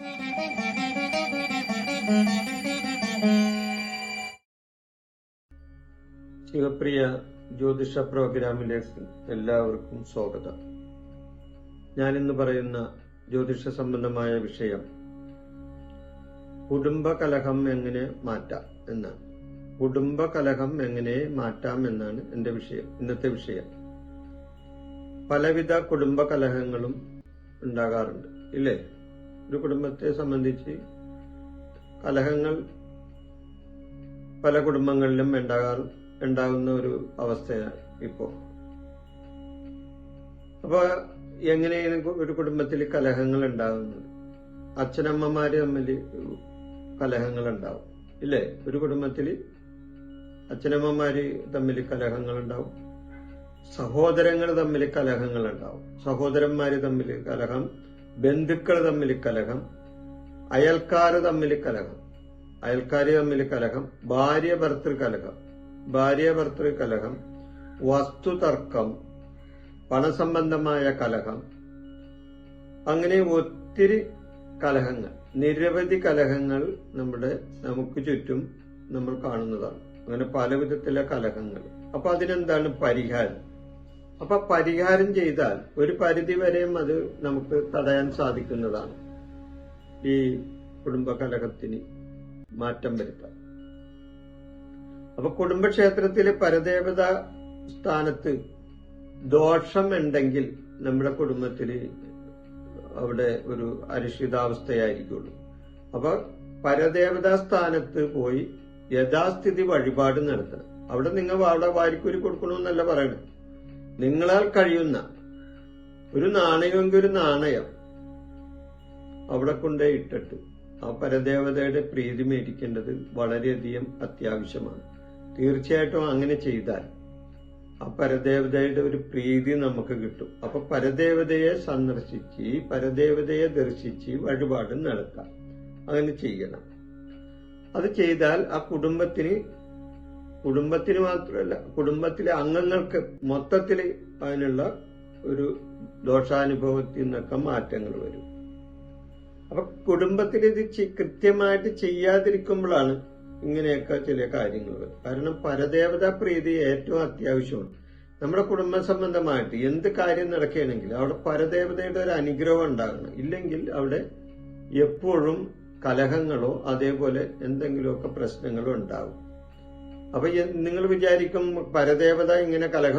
ശിവപ്രിയ ജ്യോതിഷ പ്രോഗ്രാമിലേക്ക് എല്ലാവർക്കും സ്വാഗതം. ഞാനിന്ന് പറയുന്ന ജ്യോതിഷ സംബന്ധമായ വിഷയം കുടുംബ കലഹം എങ്ങനെ മാറ്റാം എന്നാണ്. കുടുംബ കലഹം എങ്ങനെ മാറ്റാം എന്നാണ് എന്റെ വിഷയം ഇന്നത്തെ വിഷയം. പലവിധ കുടുംബ കലഹങ്ങളും ഉണ്ടാകാറുണ്ട് ഇല്ലേ? ഒരു കുടുംബത്തെ സംബന്ധിച്ച് കലഹങ്ങൾ പല കുടുംബങ്ങളിലും ഉണ്ടാകാറ് ഉണ്ടാകുന്ന ഒരു അവസ്ഥയാണ് ഇപ്പോ. അപ്പൊ എങ്ങനെയാണ് ഒരു കുടുംബത്തിൽ കലഹങ്ങൾ ഉണ്ടാകുന്നത്? അച്ഛനമ്മമാര് തമ്മിൽ കലഹങ്ങൾ ഉണ്ടാവും ഇല്ലേ? ഒരു കുടുംബത്തിൽ അച്ഛനമ്മമാര് തമ്മിൽ കലഹങ്ങൾ ഉണ്ടാവും സഹോദരങ്ങൾ തമ്മിൽ കലഹങ്ങൾ ഉണ്ടാവും. സഹോദരന്മാര് തമ്മിൽ കലഹം ബന്ധുക്കൾ തമ്മിൽ കലഹം അയൽക്കാർ തമ്മിൽ കലഹം അയൽക്കാർ തമ്മിൽ കലഹം ഭാര്യ ഭർത്തൃ കലഹം ഭാര്യ ഭർത്തൃ കലഹം വസ്തുതർക്കം പണസംബന്ധമായ കലഹം അങ്ങനെ ഒത്തിരി കലഹങ്ങൾ നിരവധി കലഹങ്ങൾ നമ്മുടെ നമുക്ക് ചുറ്റും നമ്മൾ കാണുന്നതാണ്. അങ്ങനെ പല വിധത്തിലെ കലഹങ്ങൾ. അപ്പൊ അതിനെന്താണ് പരിഹാരം? അപ്പൊ പരിഹാരം ചെയ്താൽ ഒരു പരിധി വരെയും അത് നമുക്ക് തടയാൻ സാധിക്കുന്നതാണ്. ഈ കുടുംബ കലഹത്തിന് മാറ്റം വരുത്താൻ. അപ്പൊ കുടുംബക്ഷേത്രത്തിലെ പരദേവത സ്ഥാനത്ത് ദോഷം ഉണ്ടെങ്കിൽ നമ്മുടെ കുടുംബത്തിൽ അവിടെ ഒരു അരിഷിതാവസ്ഥയായിരിക്കുള്ളൂ അപ്പൊ പരദേവതാ സ്ഥാനത്ത് പോയി യഥാസ്ഥിതി വഴിപാട് നടത്തണം. അവിടെ നിങ്ങൾ അവിടെ വാരിക്കൂരി കൊടുക്കണമെന്നല്ല പറയണത് നിങ്ങളാൽ കഴിയുന്ന ഒരു നാണയമെങ്കിൽ ഒരു നാണയം അവിടെ കൊണ്ടേ ഇട്ടിട്ട് ആ പരദേവതയുടെ പ്രീതി മേടിക്കേണ്ടത് വളരെയധികം അത്യാവശ്യമാണ്. തീർച്ചയായിട്ടും അങ്ങനെ ചെയ്താൽ ആ പരദേവതയുടെ ഒരു പ്രീതി നമുക്ക് കിട്ടും. അപ്പൊ പരദേവതയെ സന്ദർശിച്ച് പരദേവതയെ ദർശിച്ച് വഴിപാട് നടത്താം. അങ്ങനെ ചെയ്യണം. അത് ചെയ്താൽ ആ കുടുംബത്തിന് കുടുംബത്തിന് മാത്രമല്ല കുടുംബത്തിലെ അംഗങ്ങൾക്ക് മൊത്തത്തിൽ അതിനുള്ള ഒരു ദോഷാനുഭവത്തിൽ നിന്നൊക്കെ മാറ്റങ്ങൾ വരും. അപ്പൊ കുടുംബത്തിൽ ഇത് കൃത്യമായിട്ട് ചെയ്യാതിരിക്കുമ്പോഴാണ് ഇങ്ങനെയൊക്കെ ചില കാര്യങ്ങൾ കാരണം പരദേവതാ പ്രീതി ഏറ്റവും അത്യാവശ്യമാണ്. നമ്മുടെ കുടുംബ സംബന്ധമായിട്ട് എന്ത് കാര്യം നടക്കുകയാണെങ്കിൽ അവിടെ പരദേവതയുടെ ഒരു അനുഗ്രഹം ഉണ്ടാകണം. ഇല്ലെങ്കിൽ അവിടെ എപ്പോഴും കലഹങ്ങളോ അതേപോലെ എന്തെങ്കിലുമൊക്കെ പ്രശ്നങ്ങളോ ഉണ്ടാവും. അപ്പൊ നിങ്ങൾ വിചാരിക്കും പരദേവത ഇങ്ങനെ കലഹം